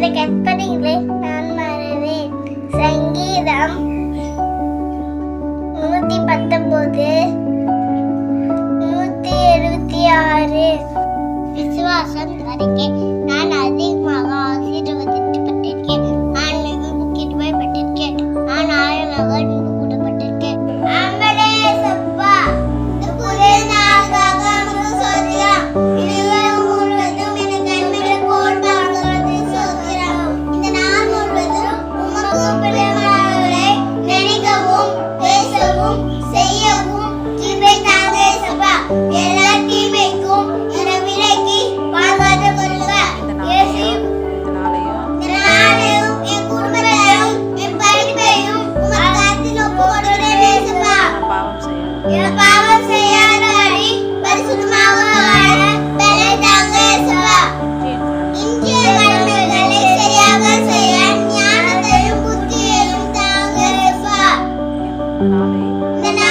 அது கற்பனைகளை நான் மறவேன். சங்கீதம் நூத்தி பத்தொன்பது நூத்தி எழுபத்தி ஆறு. விசுவாசம் அறிக்கை நான் Then